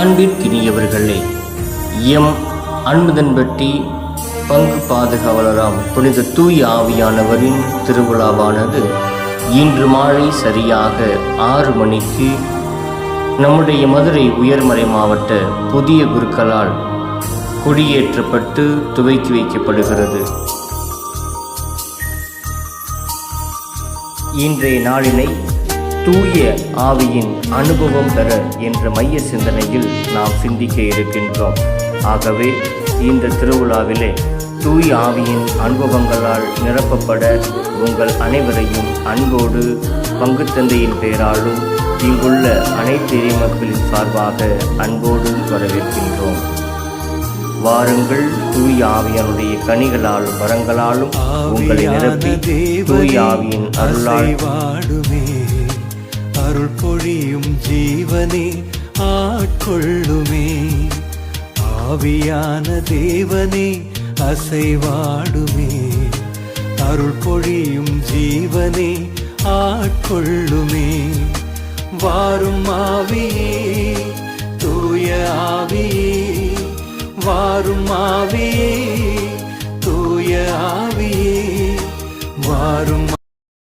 அன்பிற்கினியவர்களே M அன்புதன்பட்டி பங்கு பாதுகாவலராம் புனித தூய் ஆவியானவரின் திருவிழாவானது இன்று மாலை சரியாக ஆறு மணிக்கு நம்முடைய மதுரை உயர்மறை மாவட்ட புதிய குருக்களால் கொடியேற்றப்பட்டு துவக்கி வைக்கப்படுகிறது. இன்றைய நாளினை தூய ஆவியின் அனுபவம் பெற என்ற மைய சிந்தனையில் நாம் சிந்திக்க இருக்கின்றோம். ஆகவே இந்த திருவிழாவிலே தூய ஆவியின் அனுபவங்களால் நிரப்பப்பட உங்கள் அனைவரையும் அன்போடு பங்குத்தந்தையின் பெயராலும் இங்குள்ள அனைத்து இறைமக்களின் சார்பாக அன்போடு வரவேற்கின்றோம். வாருங்கள் தூய் ஆவியனுடைய கனிகளாலும் வரங்களாலும் உங்களை நிரப்பி தூய் ஆவியின் அருளால் வாடுமே ஜீவனே ஆட்கொள்ளுமே. ஆவியான தேவனே அசைவாடுமே. அருள் பொழியும் ஜீவனே ஆட்கொள்ளுமே. வாரும் ஆவியே தூய ஆவியே வாரும் ஆவியே தூய ஆவியே வாரும்